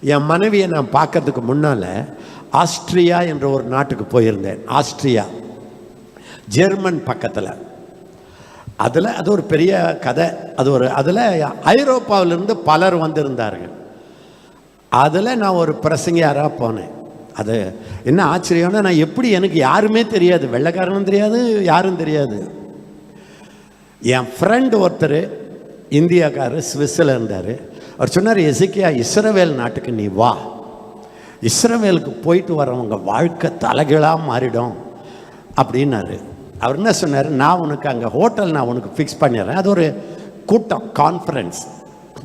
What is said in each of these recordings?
என் மனைவியை நான் பார்க்கறதுக்கு முன்னால் ஆஸ்ட்ரியா என்ற ஒரு நாட்டுக்கு போயிருந்தேன். ஆஸ்ட்ரியா. ஜெர்மன் பக்கத்தில். அதில் அது ஒரு பெரிய கதை. அது ஒரு அதில் ஐரோப்பாவிலிருந்து பலர் வந்திருந்தார்கள். அதில் நான் ஒரு பிரசங்கியாராக போனேன். அது என்ன ஆச்சரியம்னா நான் எப்படி எனக்கு யாருமே தெரியாது. வெள்ளைக்காரனும் தெரியாது யாரும் தெரியாது. என் ஃப்ரெண்ட் ஒருத்தர் இந்தியாக்காரர் ஸ்விஸ்ஸில் இருந்தார். அவர் சொன்னார் எசுக்கியா இஸ்ரவேல் நாட்டுக்கு நீ வா. இஸ்ரவேலுக்கு போயிட்டு வரவங்க வாழ்க்கை தலைகளாக மாறிடும். அப்படின்னாரு. அவர் என்ன சொன்னார்? நான் உனக்கு அங்கே ஹோட்டல் நான் உனக்கு ஃபிக்ஸ் பண்ணிடுறேன். அது ஒரு கூட்டம் கான்ஃபரன்ஸ்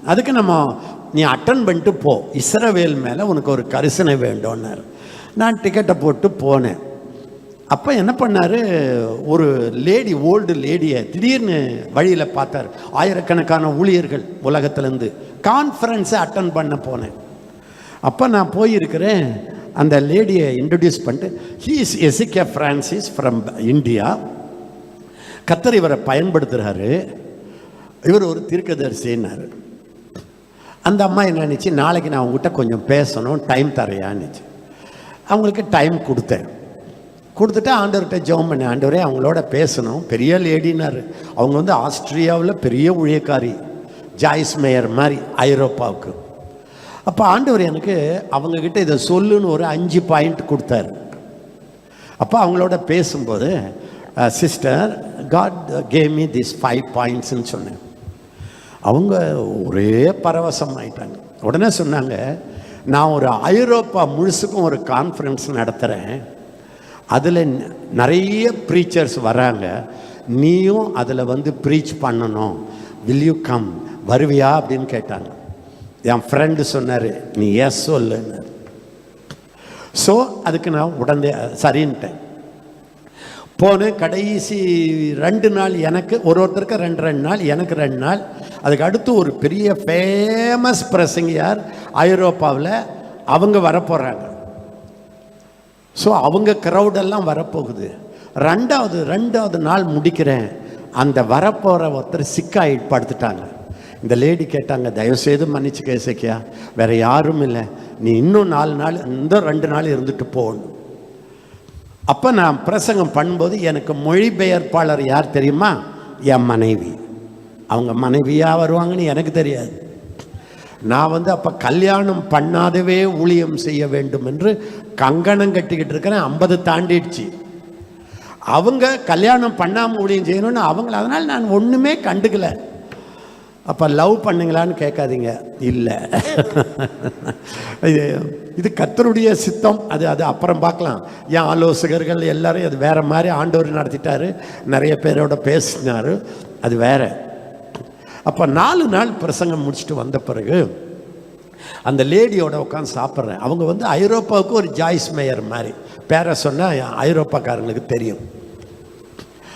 அதுக்கு நம்ம நீ அட்டன் பண்ணிட்டு போ. இஸ்ரவேல் மேலே உனக்கு ஒரு கரிசனை வேண்டும்னாரு. நான் டிக்கெட்டை போட்டு போனேன். அப்போ என்ன பண்ணார்? ஒரு லேடி ஓல்டு லேடியை திடீர்னு வழியில் பார்த்தார். ஆயிரக்கணக்கான ஊழியர்கள் உலகத்துலேருந்து. கான்ஃபரன்ஸை அட்டன் பண்ண போனேன். அப்போ நான் போயிருக்கிறேன். அந்த லேடியை இன்ட்ரடியூஸ் பண்ணிட்டு ஹீ இஸ் எசிகே ஃப்ரான்சிஸ் ஃப்ரம் இந்தியா கத்தர் இவரை பயன்படுத்துகிறாரு இவர் ஒரு தீர்க்கதரிசின்னார் அந்த அம்மா என்னன்னுச்சு நாளைக்கு நான் உங்ககிட்ட கொஞ்சம் பேசணும் டைம் தரையான்னுச்சு அவங்களுக்கு டைம் கொடுத்தேன். கொடுத்துட்டு ஆண்டவர்கிட்ட ஜெபம் பண்ணேன் ஆண்டவரே அவங்களோட பேசணும். பெரிய லேடினார். அவங்க வந்து ஆஸ்திரியாவில் பெரிய ஊழியக்காரி. ஜாய்ஸ் மேயர் மாதிரி ஐரோப்பாவுக்கு. அப்போ ஆண்டவர் எனக்கு அவங்கக்கிட்ட இதை சொல்லுன்னு ஒரு அஞ்சு பாயிண்ட் கொடுத்தாரு. அப்போ அவங்களோட பேசும்போது sister God came me this five பாயிண்ட்ஸ்னு சொன்னேன். அவங்க ஒரே பரவசம் ஆயிட்டாங்க உடனே சொன்னாங்க நான் ஒரு ஐரோப்பா முழுசுக்கும் ஒரு கான்ஃபரன்ஸ் நடத்துகிறேன் அதில் நிறைய ப்ரீச்சர்ஸ் வராங்க. நீயும் அதில் வந்து ப்ரீச் பண்ணணும். வில் யூ கம் வருவியா? அப்படின்னு கேட்டாங்க. என் ஃப்ரெண்டு சொன்னார் நீ ஏன் சொல்லுன்னு? ஸோ அதுக்கு நான் உடனே சரின்ட்டேன். போனேன் கடைசி ரெண்டு நாள் எனக்கு ஒரு ஒருத்தருக்கு ரெண்டு ரெண்டு நாள் எனக்கு ரெண்டு நாள். அதுக்கு அடுத்து ஒரு பெரிய ஃபேமஸ் பிரசங்கியார் ஐரோப்பாவில் அவங்க வரப்போகிறாங்க ஸோ அவங்க க்ரௌடெல்லாம் வரப்போகுது. ரெண்டாவது ரெண்டாவது நாள் முடிக்கிறேன். அந்த வரப்போகிற ஒருத்தர் சிக்காயி படுத்துட்டாங்க இந்த லேடி கேட்டாங்க தயவுசெய்து மன்னிச்சுக்க இசைக்கியா. வேற யாரும் இல்லை. நீ இன்னும் நாலு நாள் இந்த ரெண்டு நாள் இருந்துட்டு போகணும் அப்போ நான் பிரசங்கம் பண்ணும்போது எனக்கு மொழிபெயர்ப்பாளர் யார் தெரியுமா? என் மனைவி. அவங்க மனைவியாக வருவாங்கன்னு எனக்கு தெரியாது. நான் வந்து அப்போ கல்யாணம் பண்ணாதவே ஊழியம் செய்ய வேண்டும் என்று கங்கணம் கட்டிக்கிட்டு இருக்கிறேன் ஐம்பது தாண்டிடுச்சு. அவங்க கல்யாணம் பண்ணாமல் ஊழியம் செய்யணும்னு அவங்கள அதனால் நான் ஒன்றுமே கண்டுக்கல. அப்போ லவ் பண்ணுங்களான்னு கேட்காதீங்க. இல்லை. இது இது கத்தருடைய சித்தம். அது அது அப்புறம் பார்க்கலாம். என் ஆலோசகர்கள் எல்லாரும் அது வேறு மாதிரி ஆண்டவர் நடத்திட்டாரு. நிறைய பேரோட பேசினார். அது வேற. அப்போ நாலு நாள் பிரசங்கம் முடிச்சுட்டு வந்த பிறகு அந்த லேடியோட உட்காந்து சாப்பிட்றேன். அவங்க வந்து ஐரோப்பாவுக்கு ஒரு ஜாய்ஸ் மேயர் மாதிரி. பேரை சொன்னால் ஐரோப்பாக்காரங்களுக்கு தெரியும்.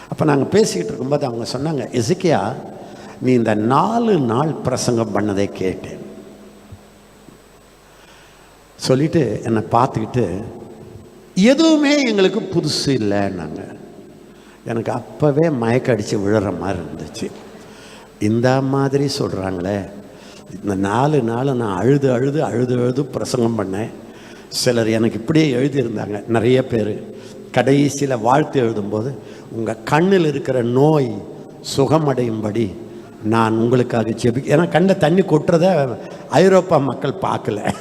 அப்போ நாங்கள் பேசிக்கிட்டு இருக்கும்போது அவங்க சொன்னாங்க இசுக்கியா நீ இந்த நாலு நாள் பிரசங்கம் பண்ணதை கேட்டேன். சொல்லிட்டு என்னை பார்த்துக்கிட்டு எதுவுமே எங்களுக்கு புதுசு இல்லைன்னாங்க. எனக்கு அப்போவே மயக்க அடித்து விழுற மாதிரி இருந்துச்சு. இந்த மாதிரி சொல்கிறாங்களே இந்த நாலு நாள் நான் அழுது அழுது அழுது அழுது பிரசங்கம் பண்ணேன். சிலர் எனக்கு இப்படியே எழுதியிருந்தாங்க நிறைய பேர். கடைசியில் வாழ்த்து எழுதும்போது உங்கள் கண்ணில் இருக்கிற நோய் சுகமடையும்படி நான் உங்களுக்காக ஜெபி ஏன்னா கண்ணை தண்ணி கொட்டுறத ஐரோப்பா மக்கள் பார்க்கல.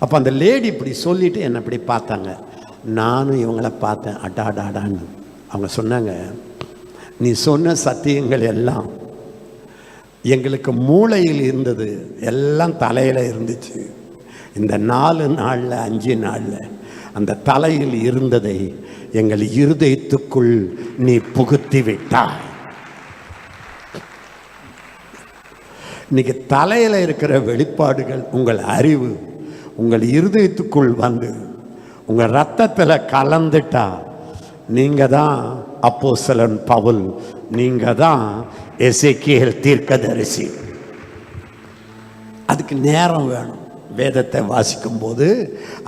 அப்போ அந்த லேடி இப்படி சொல்லிவிட்டு என்னை இப்படி பார்த்தாங்க. நானும் இவங்கள பார்த்தேன் அடாடாடான்னு. அவங்க சொன்னாங்க நீ சொன்ன சத்தியங்கள் எல்லாம் எங்களுக்கு மூளையில் இருந்தது. எல்லாம் தலையில் இருந்துச்சு. இந்த நாலு நாளில் அஞ்சு நாளில் அந்த தலையில் இருந்ததை எங்கள் இருதயத்துக்குள் நீ புகுத்தி விட்டாய். இன்னைக்கு தலையில் இருக்கிற வெளிப்பாடுகள் உங்கள் அறிவு உங்கள் இருதயத்துக்குள் வந்து உங்கள் ரத்தத்தில் கலந்துட்டா நீங்கள் தான் அப்போஸ்தலன் பவுல் நீங்கள் தான் எசேக்கியேல் தீர்க்கதரிசி. அதுக்கு நேரம் வேணும். வேதத்தை வாசிக்கும்போது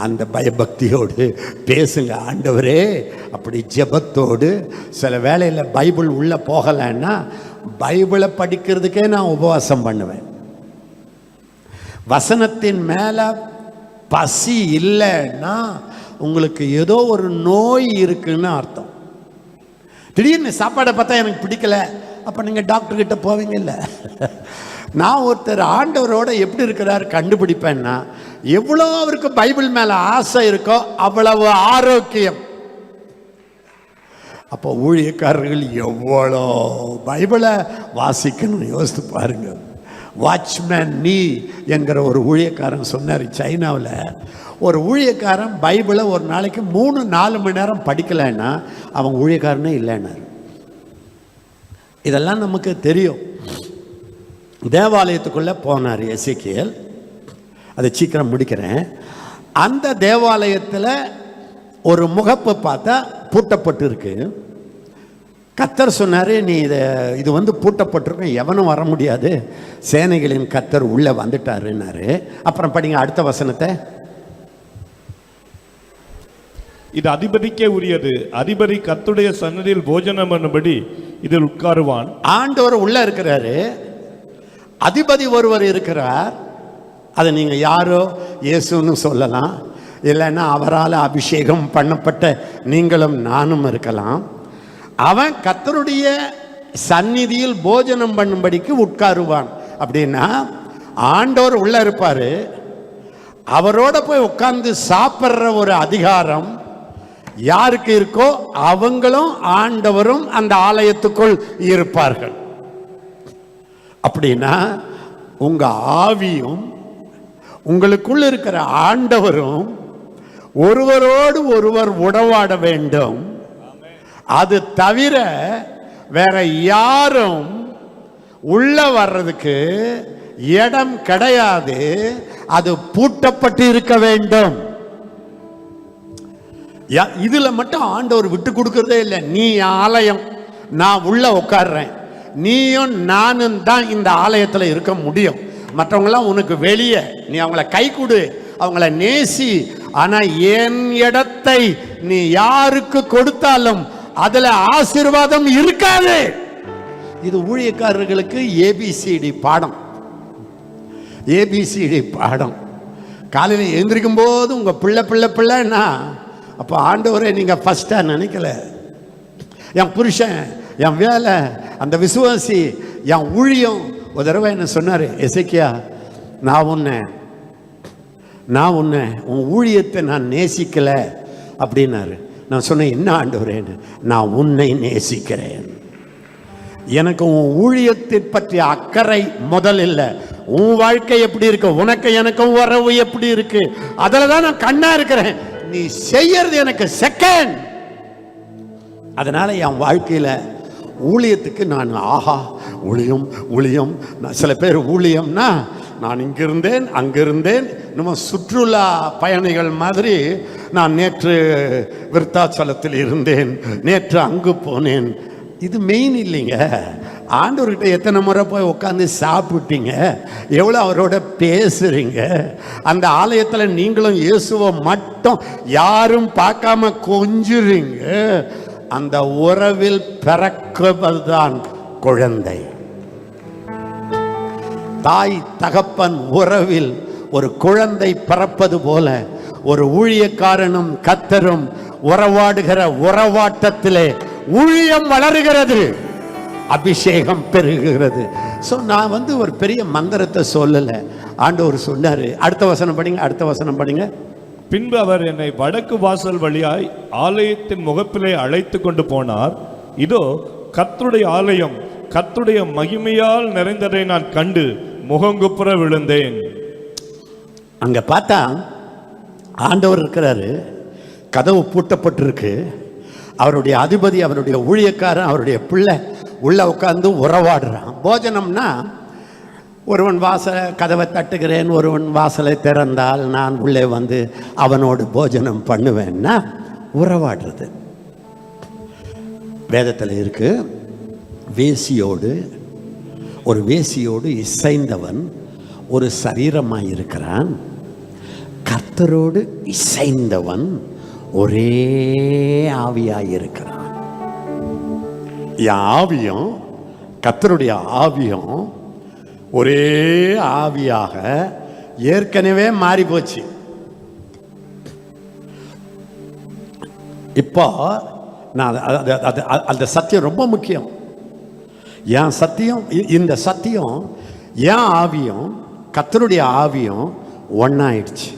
அந்த பயபக்தியோடு பேசுங்க ஆண்டவரே அப்படி ஜெபத்தோடு. சில வேளையில் பைபிள் உள்ளே போகலைன்னா பைபிளை படிக்கிறதுக்கே நான் உபவாசம் பண்ணுவேன். வசனத்தின் மேல பசி இல்லைன்னா உங்களுக்கு ஏதோ ஒரு நோய் இருக்குன்னு அர்த்தம். திடீர்னு சாப்பாடை பார்த்தா எனக்கு பிடிக்கல. அப்போ நீங்கள் டாக்டர் கிட்ட போவீங்க இல்லை? நான் ஒருத்தர் ஆண்டவரோட எப்படி இருக்கிறார் கண்டுபிடிப்பேன்னா எவ்வளோ அவருக்கு பைபிள் மேலே ஆசை இருக்கோ அவ்வளவு ஆரோக்கியம். அப்போ ஊழியக்காரர்கள் எவ்வளோ பைபிளை வாசிக்கணும்னு யோசித்து பாருங்க. வாட்ச்மேன் நீ என்கிற ஒரு ஊழியக்காரன் சொன்னார் சைனாவில் ஒரு ஊழியக்காரன் பைபிளை ஒரு நாளைக்கு மூணு நாலு மணி நேரம் படிக்கலைன்னா அவன் ஊழியக்காரனே இல்லைன்னாரு. இதெல்லாம் நமக்கு தெரியும். தேவாலயத்துக்குள்ளே போனார் எசிக்கியல். அதை சீக்கிரம் முடிக்கிறேன். அந்த தேவாலயத்தில் ஒரு முகப்பு பார்த்தா பூட்டப்பட்டு இருக்கு. கத்தர் சொன்னார் நீ இதை இது வந்து பூட்டப்பட்டிருக்கும் எவனும் வர முடியாது. சேனைகளின் கத்தர் உள்ளே வந்துட்டாருன்னாரு. அப்புறம் படிங்க அடுத்த வசனத்தை. இது அதிபதிக்கே உரியது. அதிபதி கத்துடைய சன்னதியில் போஜனம் பண்ணும்படி இதில் உட்காருவான். ஆண்டவர் உள்ள இருக்கிறாரு. அதிபதி ஒருவர் இருக்கிறார். அதை நீங்க யாரோ? இயேசுன்னு சொல்லலாம். இல்லைன்னா அவரால் அபிஷேகம் பண்ணப்பட்ட நீங்களும் நானும் இருக்கலாம். அவன் கத்தருடைய சந்நிதியில் போஜனம் பண்ணும்படிக்கு உட்காருவான். அப்படின்னா ஆண்டவர் உள்ள இருப்பாரு. அவரோட போய் உட்கார்ந்து சாப்பிட்ற ஒரு அதிகாரம் யாருக்கு இருக்கோ அவங்களும் ஆண்டவரும் அந்த ஆலயத்துக்குள் இருப்பார்கள். அப்படின்னா உங்க ஆவியும் உங்களுக்குள் இருக்கிற ஆண்டவரும் ஒருவரோடு ஒருவர் உடவாட வேண்டும். அது தவிர வேற யாரும் உள்ள வர்றதுக்கு இடம் கிடையாது. அது பூட்டப்பட்டு இருக்க வேண்டும். இதுல மட்டும் ஆண்டவர் விட்டு கொடுக்கறதே இல்லை. நீ ஆலயம் நான் உள்ள உட்காடுறேன் நீயும் நானும் தான் இந்த ஆலயத்தில் இருக்க முடியும். மற்றவங்களாம் உனக்கு வெளியே நீ அவங்கள கை கொடு அவங்கள நேசி. ஆனா என் இடத்தை நீ யாருக்கு கொடுத்தாலும் அதுல ஆசீர்வாதம் இருக்காது. இது ஊழியக்காரர்களுக்கு ஏபிசிடி பாடம். ஏபிசிடி பாடம். காலையில் எழுந்திருக்கும் போது உங்கள் பிள்ளை பிள்ளை பிள்ளைன்னா அப்போ ஆண்டவரே நீங்கள் ஃபஸ்ட்டாக நினைக்கல. என் புருஷன் என் வேலை அந்த விசுவாசி என் ஊழியம். ஒரு தடவை என்ன சொன்னார் எசைக்கியா நான் உன்னை நான் உன்னை உன் ஊழியத்தை நான் நேசிக்கலை அப்படின்னாரு. நான் சொன்னேன் என்ன ஆண்டவரேன்னு? நான் உன்னை நேசிக்கிறேன். எனக்கு உன் ஊழியத்தை பற்றிய அக்கறை முதல் இல்லை. உன் வாழ்க்கை எப்படி இருக்கு? உனக்கு எனக்கும் உறவு எப்படி இருக்கு? அதில் தான் நான் கண்ணா இருக்கிறேன். நீ செய்யறது எனக்கு செகண்ட் அதனால என் வாழ்க்கையில ஊழியத்துக்கு நான் ஆஹா ஊழியம் ஊழியம். நான் சில பேர் ஊழியம்னா நான் இங்கிருந்தேன் அங்கிருந்தேன். நம்ம சுற்றுலா பயணிகள் மாதிரி நான் நேற்று விருத்தாச்சலத்தில் இருந்தேன். நேற்று அங்கு போனேன். இது மெயின் இல்லைங்க. ஆண்டவர்கிட்ட எத்தனை முறை போய் உட்காந்து சாப்பிட்டீங்க? எவ்வளோ அவரோட பேசுறீங்க? அந்த ஆலயத்தில் நீங்களும் இயேசுவை மட்டும் யாரும் பார்க்காம கொஞ்சுறீங்க. அந்த உறவில் பிறக்குவதுதான் குழந்தை. தாய் தகப்பன் உறவில் ஒரு குழந்தை பிறப்பது போல ஒரு ஊழியக்காரனும் கத்தரும் உறவாடுகிற உறவாட்டத்திலே ஊழியம் வளருகிறது. அபிஷேகம் பெருகுகிறது ஸோ நான் வந்து ஒரு பெரிய மந்திரத்தை சொல்லலை. ஆண்டவர் சொன்னார். அடுத்த வசனம் படிங்க அடுத்த வசனம் படிங்க. பின்பு அவர் என்னை வடக்கு வாசல் வழியாய் ஆலயத்தின் முகப்பிலே அழைத்து கொண்டு போனார். இதோ கர்த்தருடைய ஆலயம் கர்த்தருடைய மகிமையால் நிறைந்ததை நான் கண்டு முகங்குப்புற விழுந்தேன். அங்கே பார்த்தா ஆண்டவர் இருக்கிறாரு. கதவு பூட்டப்பட்டிருக்கு. அவருடைய அதிபதி அவருடைய ஊழியக்காரன் அவருடைய பிள்ளை உள்ளே உட்காந்து உறவாடுறான். போஜனம்னா ஒருவன் வாசலை கதவை தட்டுகிறேன் ஒருவன் வாசலை திறந்தால் நான் உள்ளே வந்து அவனோடு போஜனம் பண்ணுவேன்னா உறவாடுறது. வேதத்தில் இருக்கு வேசியோடு ஒரு வேசியோடு இசைந்தவன் ஒரு சரீரமாக இருக்கிறான் கர்த்தரோடு இசைந்தவன் ஒரே ஆவியாய் இருக்கிறான் என் ஆவியும் கத்தருடைய ஆவியும் ஒரே ஆவியாக ஏற்கனவே மாறி போச்சு இப்போ நான் அது- அது- அந்த சத்தியம் ரொம்ப முக்கியம். என் சத்தியம் இ- இந்த சத்தியம் என் ஆவியும் கத்தருடைய ஆவியும் ஒன்னாயிடுச்சு